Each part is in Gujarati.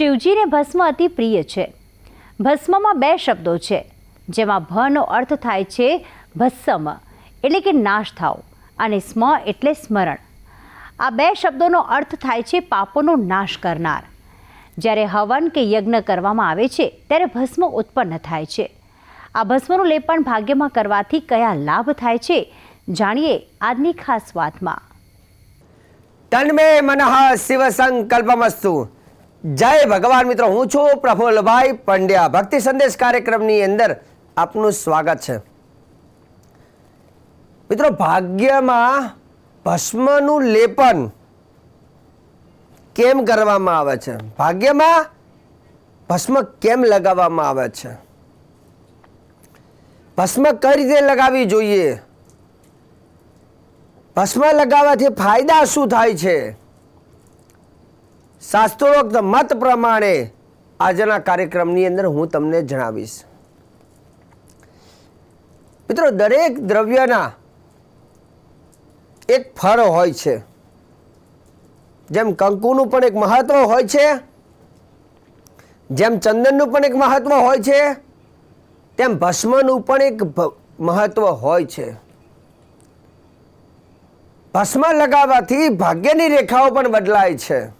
શિવજીને ભસ્મ અતિ પ્રિય છે. ભસ્મમાં બે શબ્દો છે, જેમાં ભનો અર્થ થાય છે ભસ્મ, એટલે કે નાશ થાવ, અને સ્મ એટલે સ્મરણ. આ બે શબ્દોનો અર્થ થાય છે પાપોનો નાશ કરનાર. જ્યારે હવન કે યજ્ઞ કરવામાં આવે છે, ત્યારે ભસ્મ ઉત્પન્ન થાય છે. આ ભસ્મનું લેપન ભાગ્યમાં કરવાથી કયા લાભ થાય છે, જાણીએ આજની ખાસ વાતમાં. તન્મે મનઃ શિવ સંકલ્પમસ્તુ. જય ભગવાન મિત્રો, હું છું પ્રફુલ્લભાઈ પંડ્યા. ભક્તિ સંદેશ કાર્યક્રમની અંદર આપનું સ્વાગત છે. મિત્રો, ભાગ્યમાં ભસ્મનું લેપન કેમ કરવામાં આવે છે? ભાગ્યમાં ભસ્મ કેમ લગાવવામાં આવે છે? ભસ્મ કઈ રીતે લગાવવી જોઈએ? ભસ્મ લગાવવાથી ફાયદા શું થાય છે? શાસ્ત્રોક્ત મત પ્રમાણે આજના કાર્યક્રમની અંદર હું તમને જણાવીશ. મિત્રો, દરેક દ્રવ્યના એક ફળ હોય છે. જેમ કંકુનું પણ એક મહત્વ હોય છે, જેમ ચંદનનું પણ એક મહત્વ હોય છે, તેમ ભસ્મનું પણ એક મહત્વ હોય છે. ભસ્મ લગાવવાથી ભાગ્યની રેખાઓ પણ બદલાય છે.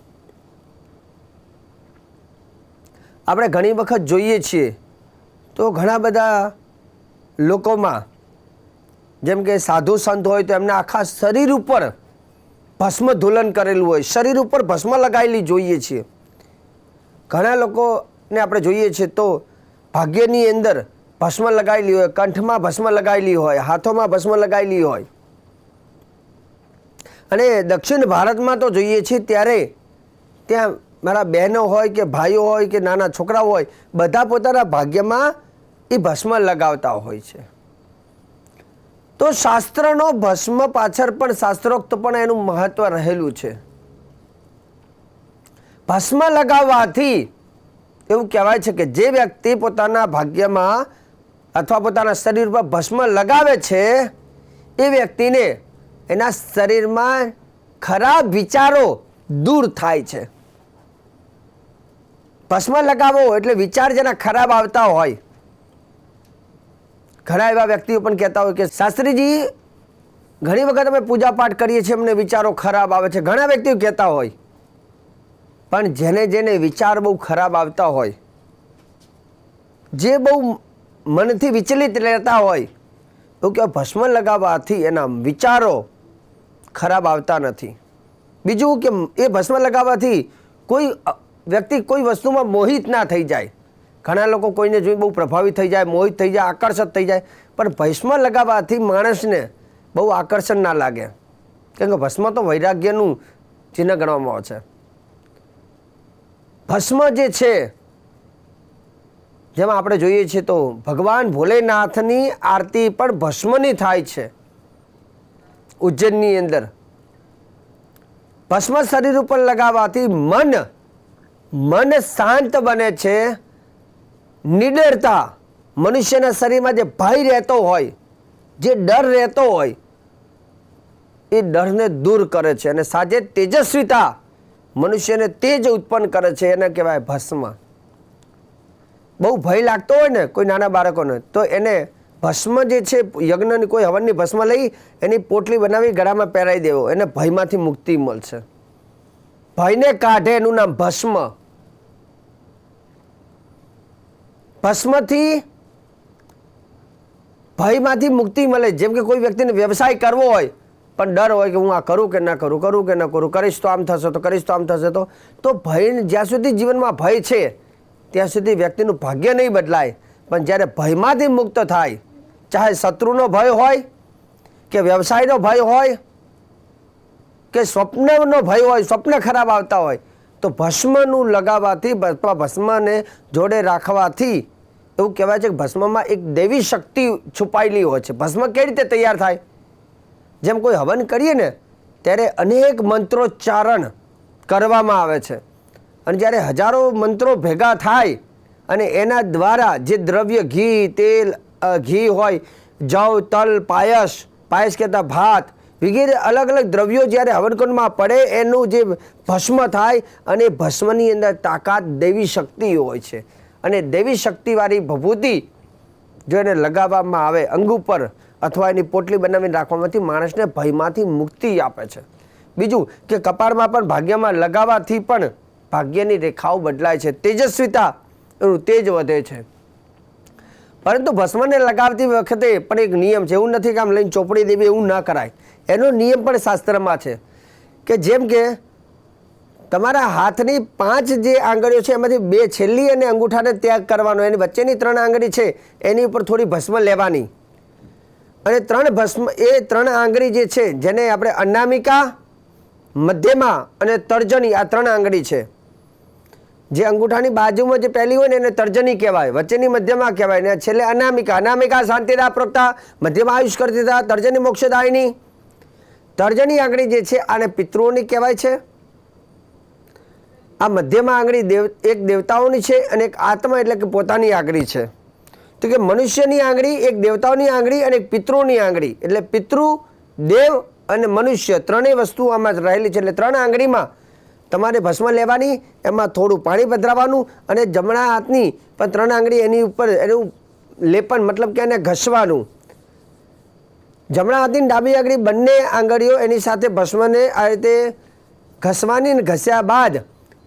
આપણે ઘણી વખત જોઈએ છીએ, તો ઘણા બધા લોકોમાં, જેમ કે સાધુ સંત હોય તો એમના આખા શરીર ઉપર ભસ્મ ધોલન કરેલું હોય, શરીર ઉપર ભસ્મ લગાવેલી જોઈએ છીએ. ઘણા લોકોને આપણે જોઈએ છીએ તો ભાગ્યની અંદર ભસ્મ લગાવેલી હોય, કંઠમાં ભસ્મ લગાવેલી હોય, હાથોમાં ભસ્મ લગાવેલી હોય. અને દક્ષિણ ભારતમાં તો જોઈએ છીએ ત્યારે ત્યાં મારા બહેનો હોય કે ભાઈઓ હોય કે નાના છોકરાઓ હોય, બધા પોતાના ભાગ્યમાં એ ભસ્મ લગાવતા હોય છે. તો શાસ્ત્રનો ભસ્મ પાછળ પણ શાસ્ત્રોક્ત પણ એનું મહત્વ રહેલું છે. ભસ્મ લગાવવાથી એવું કહેવાય છે કે જે વ્યક્તિ પોતાના ભાગ્યમાં અથવા પોતાના શરીર પર ભસ્મ લગાવે છે, એ વ્યક્તિને એના શરીરમાં ખરાબ વિચારો દૂર થાય છે. ભસ્મ લગાવો એટલે વિચાર જેના ખરાબ આવતા હોય. ઘણા એવા વ્યક્તિઓ પણ કહેતા હોય કે, શાસ્ત્રીજી, ઘણી વખત અમે પૂજાપાઠ કરીએ છીએ, અમને વિચારો ખરાબ આવે છે. ઘણા વ્યક્તિઓ કહેતા હોય. પણ જેને જેને વિચાર બહુ ખરાબ આવતા હોય, જે બહુ મનથી વિચલિત રહેતા હોય એવું કે ભસ્મ લગાવવાથી એના વિચારો ખરાબ આવતા નથી. બીજું કે, એ ભસ્મ લગાવવાથી કોઈ વ્યક્તિ કોઈ વસ્તુમાં મોહિત ના થઈ જાય. ઘણા લોકો કોઈને જોઈ બહુ પ્રભાવિત થઈ જાય, મોહિત થઈ જાય આકર્ષિત થઈ જાય. પણ ભસ્મ લગાવવાથી માણસને બહુ આકર્ષણ ના લાગે. કેમ કે ભસ્મ તો વૈરાગ્યનું ચિહ્ન ગણવામાં આવે છે. ભસ્મ જે છે, જેમાં આપણે જોઈએ છીએ તો ભગવાન ભોલેનાથની આરતી પણ ભસ્મની થાય છે. ઉજ્જૈનની અંદર. ભસ્મ શરીર ઉપર લગાવવાથી મન મન શાંત બને છે, નિડરતા મનુષ્યના શરીરમાં જે ભય રહેતો હોય, જે ડર રહેતો હોય, એ ડરને દૂર કરે છે અને સાજે તેજસ્વીતા મનુષ્યને તેજ ઉત્પન્ન કરે છે, એને કહેવાય ભસ્મ. બહુ ભય લાગતો હોય ને કોઈ નાના બાળકોને, તો એને ભસ્મ જે છે, યજ્ઞની કોઈ હવનની ભસ્મ લઈ એની પોટલી બનાવી ગળામાં પહેરાવી દેવો, એને ભયમાંથી મુક્તિ મળશે. ભયને કાઢે એનું નામ ભસ્મ. ભસ્મથી ભયમાંથી મુક્તિ મળે. જેમ કે કોઈ વ્યક્તિને વ્યવસાય કરવો હોય, પણ ડર હોય કે હું આ કરું કે ના કરું કરું કે ન કરું, કરીશ તો આમ થશે, તો કરીશ તો આમ થશે, તો તો ભય જ્યાં સુધી જીવનમાં ભય છે, ત્યાં સુધી વ્યક્તિનું ભાગ્ય નહીં બદલાય. પણ જ્યારે ભયમાંથી મુક્ત થાય, ચાહે શત્રુનો ભય હોય, કે વ્યવસાયનો ભય હોય, કે સ્વપ્નનો ભય હોય, સ્વપ્ન ખરાબ આવતા હોય તો ભસ્મનું લગાવવાથી અથવા ભસ્મને જોડે રાખવાથી, એવું કહેવાય છે કે ભસ્મમાં એક દેવી શક્તિ છુપાયેલી હોય છે. ભસ્મ કેવી રીતે તૈયાર થાય? જેમ કોઈ હવન કરીએ ને, ત્યારે અનેક મંત્રોચ્ચારણ કરવામાં આવે છે. અને જ્યારે હજારો મંત્રો ભેગા થાય અને એના દ્વારા જે દ્રવ્ય, ઘી, તેલ ઘી હોય, જવ, તલ, પાયસ પાયસ કહેતા ભાત વગેરે અલગ અલગ દ્રવ્યો જ્યારે હવનકુંડમાં પડે, એનું જે ભસ્મ થાય અને ભસ્મની અંદર તાકાત દેવી શક્તિ હોય છે. અને દેવી શક્તિવાળી ભભૂતિ જો એને લગાવવામાં આવે, અંગ ઉપર અથવા એની પોટલી બનાવીને રાખવામાંથી માણસને ભયમાંથી મુક્તિ આપે છે. બીજું કે કપાળમાં પણ ભાગ્યમાં લગાવવાથી પણ ભાગ્યની રેખાઓ બદલાય છે. તેજસ્વીતા એનું તેજ વધે છે. પરંતુ ભસ્મને લગાવતી વખતે પણ એક નિયમ છે, એવું નથી કે આમ લઈને ચોપડી દેવી, એવું ના કરાય. એનો નિયમ પણ શાસ્ત્રમાં છે કે જેમ કે તમારા હાથની પાંચ જે આંગળીઓ છે, એમાંથી બે છેલ્લી અને અંગૂઠાને ત્યાગ કરવાનો, એની વચ્ચેની ત્રણ આંગળી છે, એની ઉપર થોડી ભસ્મ લેવાની. અને ત્રણ ભસ્મ, એ ત્રણ આંગળી જે છે, જેને આપણે અનામિકા, મધ્યમાં અને તર્જની આ ત્રણ આંગળી છે. જે અંગૂઠાની બાજુમાં જે પહેલી હોય ને એને તર્જની કહેવાય, વચ્ચેની મધ્યમાં કહેવાય ને છેલ્લે અનામિકા. અનામિકા શાંતિદા પ્રોક્તા મધ્યમાં આયુષ કરતી હતા તર્જની મોક્ષદાયની. તર્જની આંગળી જે છે આને પિતૃઓની કહેવાય છે. આ મધ્યમાં આંગળી દેવ, એક દેવતાઓની છે અને એક આત્મા એટલે કે પોતાની આંગળી છે. તો કે મનુષ્યની આંગળી, એક દેવતાઓની આંગળી અને એક પિતૃની આંગળી. એટલે પિતૃ, દેવ અને મનુષ્ય ત્રણેય વસ્તુ આમાં રહેલી છે. એટલે ત્રણ આંગળીમાં તમારે ભસ્મ લેવાની, એમાં થોડું પાણી પધરાવવાનું અને જમણા હાથની પણ ત્રણ આંગળી એની ઉપર એનું લેપન, મતલબ કે એને ઘસવાનું. જમણા હાથની ડાબી આંગળી બંને આંગળીઓ એની સાથે ભસ્મને આ રીતે ઘસવાની ને ઘસ્યા બાદ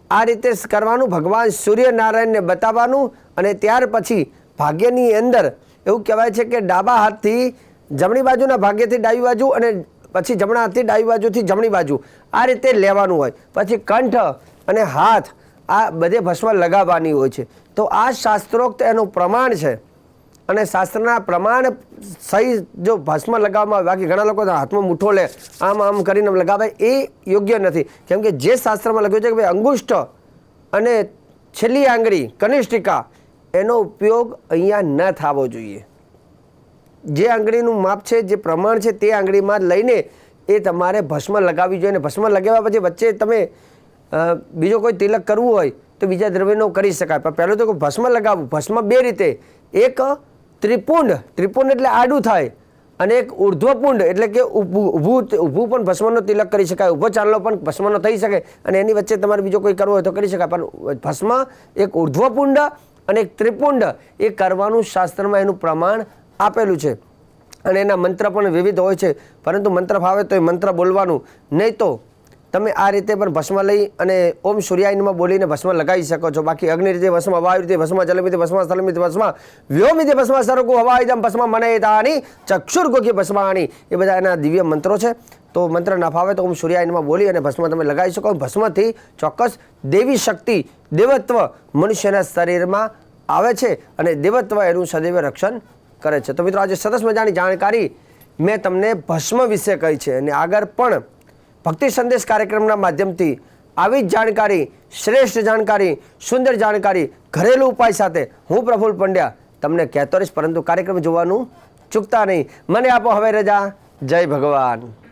આ રીતે કરવાનું, ભગવાન સૂર્યનારાયણને બતાવવાનું અને ત્યાર પછી ભાગ્યની અંદર એવું કહેવાય છે કે ડાબા હાથથી જમણી બાજુના ભાગ્યથી ડાબી બાજુ અને પછી જમણા હાથથી ડાબી બાજુથી જમણી બાજુ. આ રીતે લેવાનું હોય. પછી કંઠ અને હાથ આ બધે ભસ્મ લગાવવાની હોય છે. તો આ શાસ્ત્રોક્ત એનું પ્રમાણ છે. અને શાસ્ત્રના પ્રમાણ સહી જો ભસ્મ લગાવવામાં આવે, બાકી ઘણા લોકો હાથમાં મુઠ્ઠો લે, આમ આમ કરીને લગાવે, એ યોગ્ય નથી. કેમ કે જે શાસ્ત્રમાં લખ્યું છે કે ભાઈ અંગુષ્ઠ અને છેલ્લી આંગળી, કનિષ્ઠિકા, એનો ઉપયોગ અહીંયા ન થવો જોઈએ. જે આંગળીનું માપ છે, જે પ્રમાણ છે તે આંગળીમાં લઈને એ તમારે ભસ્મ લગાવવી જોઈએ અને ભસ્મ લગાવ્યા પછી વચ્ચે તમે બીજો કોઈ તિલક કરવું હોય તો બીજા દ્રવ્યનો કરી શકાય. પણ પહેલું તો ભસ્મ લગાવવું. ભસ્મ બે રીતે. એક ત્રિપુંડ. ત્રિપુંડ એટલે આડું થાય અને એક ઉર્ધ્વપુંડ એટલે કે ઊભું ઊભું ઊભું પણ ભસ્મનો તિલક કરી શકાય. ઊભો ચાલનો પણ ભસ્મનો થઈ શકે અને એની વચ્ચે તમારે બીજો કોઈ કરવો હોય તો કરી શકાય. પણ ભસ્મ એક ઉર્ધ્વપુંડ અને એક ત્રિપુંડ એ કરવાનું શાસ્ત્રમાં એનું પ્રમાણ આપેલું છે. અને એના મંત્ર પણ વિવિધ હોય છે. પરંતુ મંત્ર ફાવે તો એ મંત્ર બોલવાનું. નહીં તો તમે આ રીતે પણ ભસ્મ લઈ અને ઓમ સૂર્યાયનમાં બોલીને ભસ્મ લગાવી શકો છો. બાકી અગ્નિ રીતે ભસ્મ વાયુ રીતે ભસ્મ, જલમિતે ભસ્મ સ્થલમિતે ભસ્મ, વ્યોમિતે ભસ્મ સરકુ હવાઈદમ ભસ્મ ચક્ષુર ચક્ષુર્ગોકી ભસ્માણી. એ બધા એના દિવ્ય મંત્રો છે. તો મંત્ર ના ફાવે તો ઓમ સૂર્યાયનમાં બોલી અને ભસ્મ તમે લગાવી શકો. ભસ્મથી ચોક્કસ દેવી શક્તિ, દેવત્વ મનુષ્યના શરીરમાં આવે છે. અને દેવત્વ એનું સદૈવ રક્ષણ કરે છે. તો મિત્રો, આજે સરસ મજાની જાણકારી મેં તમને ભસ્મ વિશે કહી છે અને આગળ પણ ભક્તિ સંદેશ કાર્યક્રમના માધ્યમથી આવી જ જાણકારી, શ્રેષ્ઠ જાણકારી, સુંદર જાણકારી, ઘરેલું ઉપાય સાથે હું પ્રફુલ્લ પંડ્યા તમને કહેતો રહીશ, પરંતુ કાર્યક્રમ જોવાનું ચૂકતા નહીં. મને આપો હવે રજા. જય ભગવાન.